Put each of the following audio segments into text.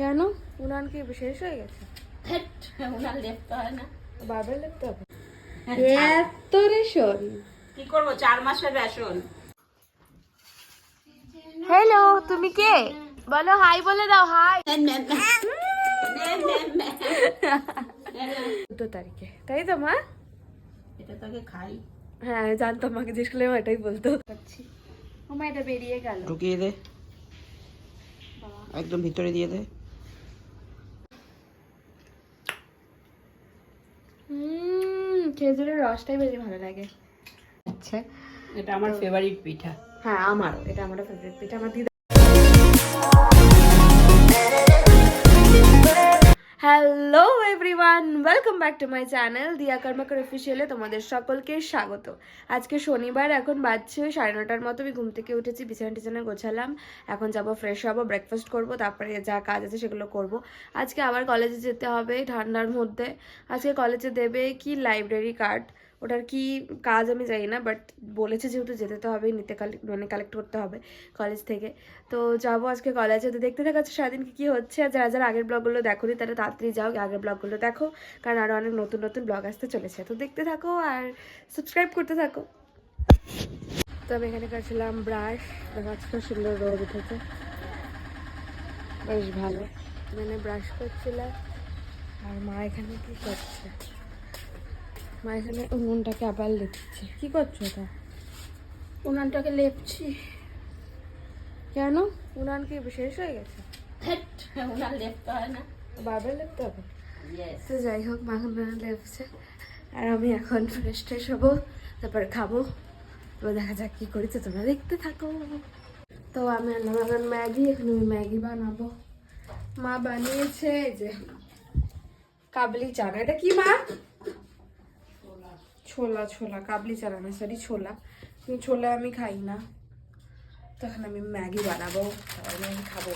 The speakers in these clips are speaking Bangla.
কেন? উনান কি শেষ হয়ে গেছে? ওনার লেপতে হয় না। বাবার লিখতে হবে? এত রেশন। কি করব? চার মাসের রেশন। হ্যালো তুমি কে? বলো হাই বলে দাও হাই চোদ্দ তারিখে তাই তো মা? এটা তোকে খাই। হ্যাঁ জানতাম মাকে জিজ্ঞেস করলে এটাই বলতো। পাচ্ছি মামা এটা বেরিয়ে গেল। ঢুকিয়ে দে। একদম ভিতরে দিয়ে দে হুম খেজুরের রসটাই বেশি ভালো লাগে। আচ্ছা। এটা আমার ফেভারিট পিঠা। হ্যাঁ আমার এটা আমার ফেভারিট পিঠা। আমার দিদা hello everyone welcome back to my channel Diya Karmakar অফিসিয়ালে তোমাদের সকলকে স্বাগত। আজকে শনিবার, এখন বাজছে সাড়ে নটার মতো, আমি ঘুম থেকে উঠেছি, বিছানা টিছানা গোছালাম, এখন যাব ফ্রেশ হব ব্রেকফাস্ট করব, তারপরে যা কাজ আছে সেগুলো করব। আজকে আবার কলেজে যেতে হবে ঠান্ডার মধ্যে। আজকে কলেজে দেবে কি লাইব্রেরি কার্ড ওটার কি কাজ আমি জানি না বাট বলেছে যেহেতু যেতে তো হবে নিতে মানে কালেক্ট করতে হবে কলেজ থেকে। তো যাব আজকে কলেজে তো দেখতে দেখাচ্ছে সারাদিন কী কি হচ্ছে, আর যারা যারা আগের ব্লগগুলো দেখো নি তারা তাড়াতাড়ি যাও, আগের ব্লগগুলো দেখো, কারণ আরও অনেক নতুন নতুন ব্লগ আসতে চলেছে। তো দেখতে থাকো আর সাবস্ক্রাইব করতে থাকো। তো আমি এখানে করছিলাম ব্রাশ আজকে সুন্দর রোদ উঠেছে। বেশ ভালো। মানে ব্রাশ করছিলাম, আর মা এখানে কি করছে? মা এখানে উনুনটাকে আবার লিখছে কি করছ এটা? উনানটাকে লেপছি। কেন? উনান কি শেষ হয়ে গেছে? ওনার লেপতে হয় না। বারবার লিখতে হবে? তো যাই হোক মা এখন উনান লেপছে। আর আমি এখন ফ্রেশ ট্রেশ হব তারপর খাব। তো দেখা যাক কি করেছে তোমরা দেখতে থাকো। তো আমি আনলাম এখন ম্যাগি এখন আমি ম্যাগি বানাবো। মা বানিয়েছে যে কাবলি চানা। এটা কি মা? ছোলা ছোলা, কাবলি চানা না সরি ছোলা। ছোলা আমি খাই না। তখন আমি ম্যাগি বানাবো, তারপর ম্যাগি খাব।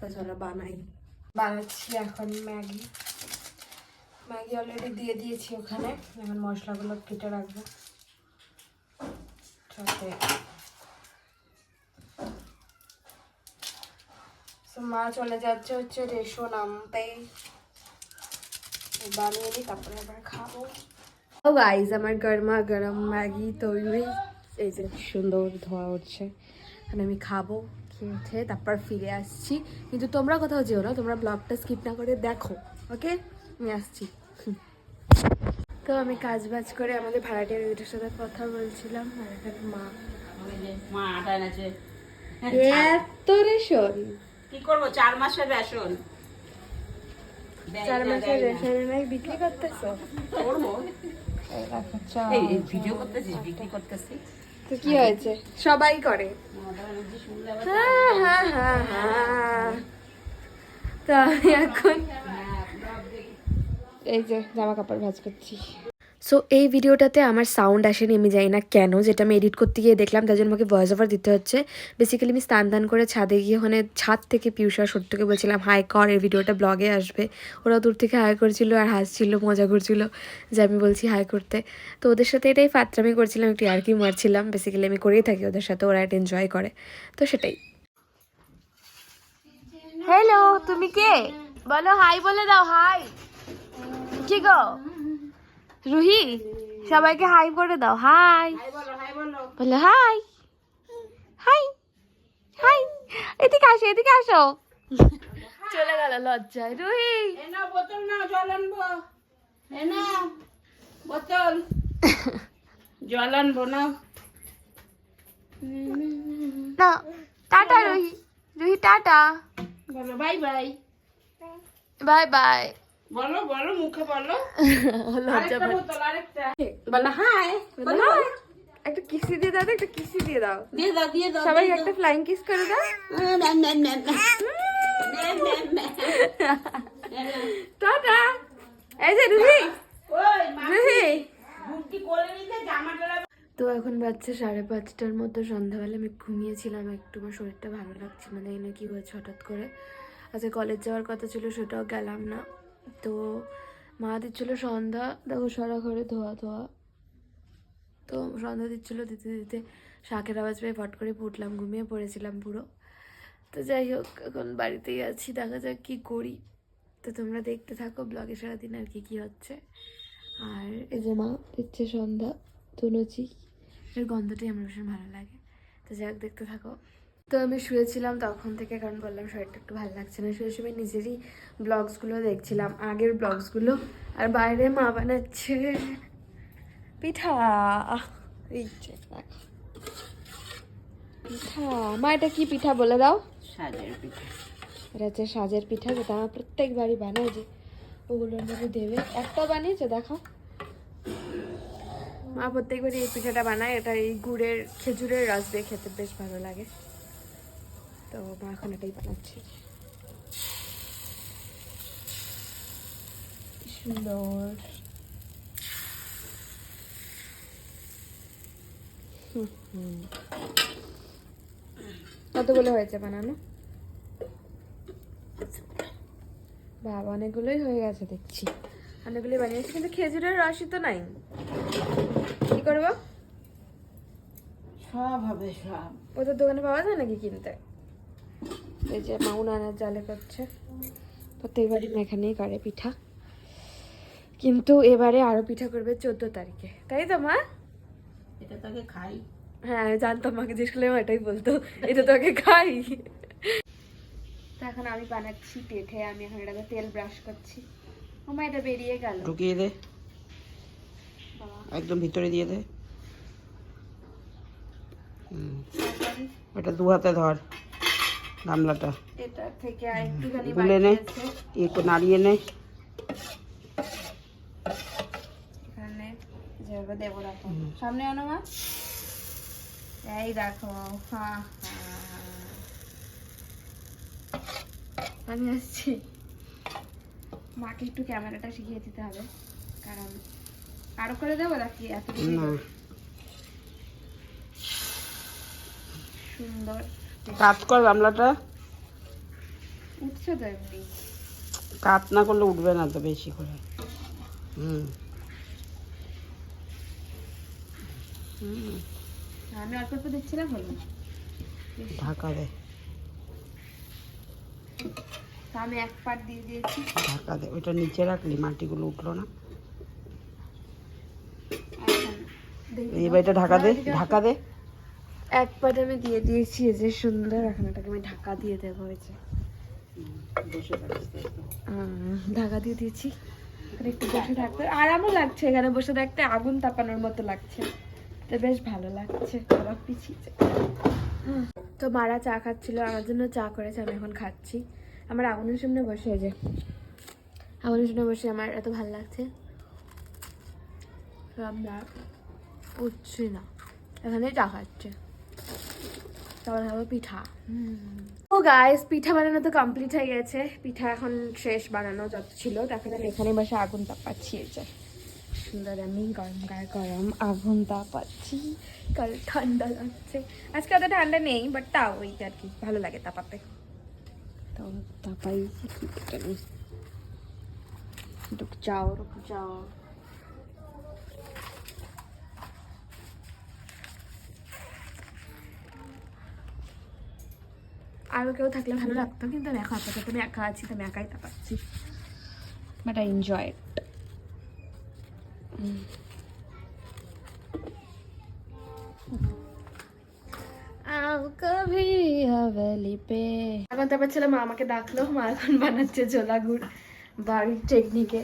তো বানাই। বানাচ্ছি এখন ম্যাগি। ম্যাগি অলরেডি দিয়ে দিয়েছি ওখানে। এখন মশলাগুলো কেটে রাখব। মা চলে যাচ্ছে হচ্ছে রেশন আনতে। বানিয়ে নিই তারপরে আবার খাব। ও গাইজ আমার গরমা গরম ম্যাগি তৈরি। এই যে সুন্দর ধোয়া উঠছে। মানে আমি খাব খেয়ে উঠে তারপর ফিরে আসছি। কিন্তু তোমরা কোথাও যেও না তোমরা ব্লগটা স্কিপ না করে দেখো ওকে আমি আসছি। তো আমি কাজ বাজ করে আমাদের ভাড়াটিয়া দিদিটার সাথে কথা বলছিলাম আর এখানে মা। মা আটা এনেছে। এত রেশন কি করব? চার মাসের রেশন। চার মাসের রেশন বিক্রি করতেছো? করব। এই দেখো, চা। এই ভিডিও করতেছিস বিক্রি করতেছি তো কি হয়েছে? সবাই করে। হ্যাঁ হ্যাঁ হ্যাঁ হ্যাঁ। তো আমি এখন এই যে জামা কাপড় ভাজ করছি। সো এই ভিডিওটাতে আমার সাউন্ড আসেনি, আমি জানি না কেন, যেটা আমি এডিট করতে গিয়ে দেখলাম, তার জন্য আমাকে ভয়েস ওভার দিতে হচ্ছে। বেসিক্যালি আমি স্নান দান করে ছাদে গিয়ে ওখানে ছাদ থেকে পিউষা সত্যকে বলছিলাম হাই কর, এই ভিডিওটা ব্লগে আসবে। ওরা দূর থেকে হাই করেছিল আর হাসছিল, মজা করছিল যে আমি বলছি হাই করতে। তো ওদের সাথে এটাই ফাত্রামি করছিলাম, একটু আর কি মারছিলাম। বেসিক্যালি আমি করেই থাকি, ওদের সাথে ওরা এটা এনজয় করে। তো সেটাই। হ্যালো তুমি কে? বলো হাই বলে দাও হাই কি গো? রুহি সবাইকে হাই করে দাও। হাই বলো হাই হাই হাই এদিকে আসো এদিকে আসো। চলে গেল লজ্জায়। রুহি বোতল নাও জল আনব। বোতল। জল আনব নাও। না টাটা রুহি। রুহি টাটা। বলো বাই বাই বাই বাই বলো বলো মুখে বলো। বলো হাই বলো। একটা কিসি দিয়ে দাও তো, একটা কিসি দিয়ে দাও। দিয়ে দাও দিয়ে দাও সবাই একটা ফ্লাইং কিস করে দাও। টাটা। এই যে রুহি। ওই রুহি। বুকটি কোলে নিতে জামাটা তো এখন বাচ্চা সাড়ে পাঁচটার মতো সন্ধ্যাবেলা আমি ঘুমিয়েছিলাম একটু আমার শরীরটা ভালো লাগছে না জানি না কি হয়েছে হঠাৎ করে। আজকে কলেজ যাওয়ার কথা ছিল সেটাও গেলাম না। তো মা দিচ্ছিল সন্ধ্যা, দেখো সারা ঘরে ধোয়া ধোয়া। তো সন্ধ্যা দিচ্ছিল দিতে দিতে শাকের আওয়াজ পেয়ে ফট করে উঠলাম, ঘুমিয়ে পড়েছিলাম পুরো। তো যাই হোক, এখন বাড়িতেই আছি, দেখা যাক কী করি। তো তোমরা দেখতে থাকো ব্লগে সারাদিন আর কি কী হচ্ছে। আর এই যে মা দিচ্ছে সন্ধ্যা তুলছি এর গন্ধটাই আমার ভীষণ ভালো লাগে। তো যাই হোক, দেখতে থাকো। তো আমি শুয়েছিলাম তখন থেকে কারণ বললাম শরীরটা একটু ভালো লাগছে না। শুয়ে শুয়ে নিজেরই ব্লগসগুলো দেখছিলাম আগের ব্লগসগুলো আর বাইরে মা বানাচ্ছে। পিঠা। পিঠা! মা এটা কি পিঠা বলে দাও? সাজের পিঠা। এটা হচ্ছে সাজের পিঠা যেটা আমার প্রত্যেকবারই বানায় যে ওগুলোর মধ্যে দেবে। একটা বানিয়েছে দেখো। মা প্রত্যেকবারই এই পিঠাটা বানায় এটা এই গুড়ের খেজুরের রস দিয়ে খেতে বেশ ভালো লাগে। তো মা এখন এটাই বানাচ্ছে। সুন্দর। কতগুলো হয়েছে বানানো? বাবা অনেকগুলোই হয়ে গেছে দেখছি। অনেকগুলোই বানিয়েছি কিন্তু খেজুরের রসই তো নাই। কি করব? সব হবে সব। ওদের দোকানে পাওয়া যায় নাকি কিনতে? এই যে মাউন আনার জালে করছে। প্রত্যেকবারই এখানেই করে পিঠা। কিন্তু এবারে আরও পিঠা করবে চোদ্দ তারিখে। তাই তো মা? এটা তোকে খাই। হ্যাঁ জানতাম মাকে জিজ্ঞেস করলে এটাই বলতো। এটা তোকে খাই। তো এখন আমি বানাচ্ছি পেঠে। আমি এখন এটাকে তেল ব্রাশ করছি। আমার এটা বেরিয়ে গেল। ঢুকিয়ে দে। একদম ভিতরে দিয়ে দে। হুম, ওটা দু হাতে ধর। গামলাটা। গুলে নে। একটু নাড়িয়ে নে। সামনে আনো মা। এই দেখো হ্যাঁ আমি আসছি। মাকে একটু ক্যামেরাটা শিখিয়ে দিতে হবে কারণ আরও করে দেবো নাকি এত সুন্দর। কাত কর গামলাটা। উঠছে তো কাত না করলে উঠবে না তো বেশি করে। হুম। হুম, আমি অল্প অল্প দিচ্ছিলাম হলো ঢাকা দে। আমি এক পাট দিয়ে দিয়েছি। ঢাকা দে। ওইটা নিচে রাখলি মাটিগুলো উঠল না। এবার এটা ঢাকা দে ঢাকা দে। এক পাট আমি দিয়ে দিয়েছি যে সুন্দর এখন আমি ঢাকা দিয়ে দেবো এই যে। বসে থাকতে আহ, ঢাকা দিয়ে দিয়েছি। একটু বসে থাকতে আরামও লাগছে এখানে বসে থাকতে আগুন তাপানোর মতো লাগছে। তো বেশ ভালো লাগছে আবার পিছিয়ে হুম, তো মারা চা খাচ্ছিল আমার জন্য চা করেছে আমি এখন খাচ্ছি। আমার আগুনের সামনে বসে যে। আগুনের সামনে বসে আমার এত ভালো লাগছে। আমরা উঠছি না। এখানে চা খাচ্ছে। তারপর খাব পিঠা। ও গাইস পিঠা বানানো তো কমপ্লিট হয়ে গেছে। পিঠা এখন শেষ বানানো যত ছিল। তখন আমি এখানে বসে আগুন তাপাচ্ছি এই যে। সুন্দর আমি গরম গায়ে গরম আগুন তাপাচ্ছি। কাল ঠান্ডা লাগছে। আজকে অত ঠান্ডা নেই বাট তাও ওই আর কি ভালো লাগে তাপাতে। তো তাপাই রুক যাও রুক যাও আরও কেউ থাকলে ভালো লাগতো কিন্তু আমি এখন আপাতত আমি একা আছি তো আমি একাই তাপাচ্ছি বাট আই এনজয় এখন তারপর ছিল মা আমাকে ডাকলো মা এখন বানাচ্ছে ছোলা গুড় বাড়ির টেকনিকে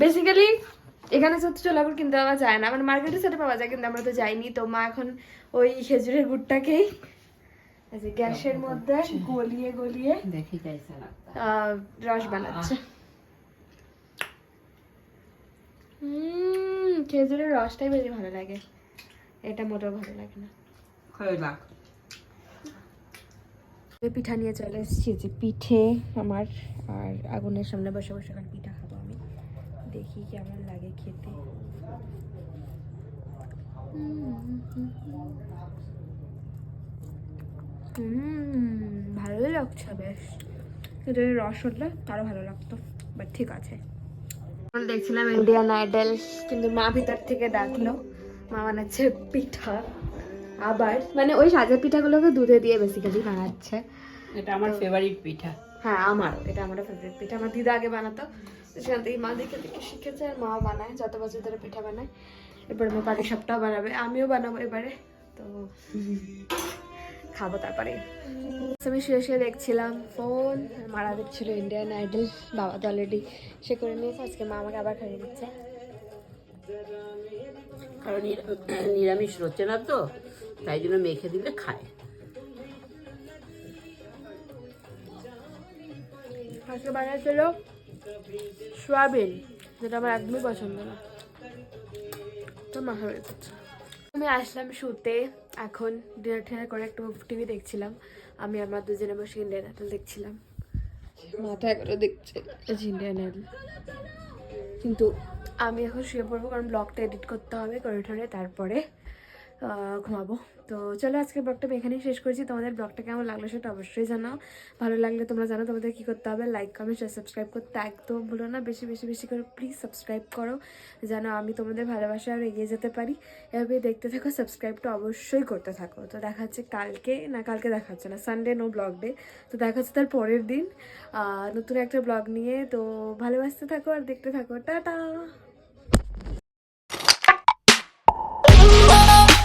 বেসিক্যালি এখানে সত্যি ছোলা গুড় কিনতে পাওয়া যায় না। মানে মার্কেটে সেটা পাওয়া যায় কিন্তু আমরা তো যাইনি। তো মা এখন ওই খেজুরের গুড়টাকেই যে গ্যাসের মধ্যে গলিয়ে গলিয়ে দেখি রস বানাচ্ছে হুম খেজুরের রসটাই বেশি ভালো লাগে। এটা মোটেও ভালো লাগে না। পিঠা নিয়ে চলে এসেছি যে পিঠে আমার আর আগুনের সামনে বসে বসে এখন পিঠা খাব আমি। দেখি কেমন লাগে খেতে। হুম। ভালোই লাগছে বেশ। কিন্তু রস হলে আরও ভালো লাগতো বাট ঠিক আছে। দেখছিলাম ইন্ডিয়ান আইডল কিন্তু মা ভিতর থেকে ডাকলো মা বানাচ্ছে পিঠা আবার মানে ওই সাজের পিঠাগুলোকে দুধে দিয়ে বেসিক্যালি বানাচ্ছে। এটা আমার ফেভারিট পিঠা। হ্যাঁ আমারও এটা আমার ফেভারিট পিঠা। আমার দিদা আগে বানাতো সেখান থেকে মা দেখে দেখে শিখেছে আর মাও বানায় যত বছর ধরে পিঠা বানায়। এরপরে আমার বাড়ির সবটাও বানাবে আমিও বানাবো এবারে তো খাব তারপরে। আমি শুয়ে শুয়ে দেখছিলাম ফোন মারা দেখছিল ইন্ডিয়ান আইডল বাবা তো অলরেডি সে করে নিয়েছে আজকে মা আমাকে আবার খাইয়ে দিচ্ছে। কারণ নিরামিষ রচ্ছে না তো তাই জন্য মেখে দিলে খায়। আজকে বানিয়েছিল সোয়াবিন যেটা আমার একদমই পছন্দ না। তো বের আমি আসলাম শুতে। এখন ডিনার টিনার করে একটু টিভি দেখছিলাম। আমি আমার দুজনে বসে ইন্ডিয়ান আইডল দেখছিলাম। মাথা এগারো দেখছে ইন্ডিয়ান আইডল কিন্তু আমি এখন শুয়ে পড়ব কারণ ব্লগটা এডিট করতে হবে করে ঠরে তারপরে ঘুমাবো। তো চলো আজকের ব্লগটা আমি এখানেই শেষ করেছি। তোমাদের ব্লগটা কেমন লাগল সেটা অবশ্যই জানাও। ভালো লাগলে তোমরা জানো তোমাদের কী করতে হবে। লাইক কমেন্ট আর সাবস্ক্রাইব করতে একদম ভুলো না। বেশি বেশি বেশি করে প্লিজ সাবস্ক্রাইব করো, যেন আমি তোমাদের ভালোবাসা আর এগিয়ে যেতে পারি। এভাবে দেখতে থাকো সাবস্ক্রাইবটা অবশ্যই করতে থাকো। তো দেখা হচ্ছে কালকে, না কালকে দেখা হচ্ছে না সানডে নো ব্লগ ডে তো দেখা হচ্ছে তার পরের দিন। নতুন একটা ব্লগ নিয়ে। তো ভালোবাসতে থাকো আর দেখতে থাকো। টাটা!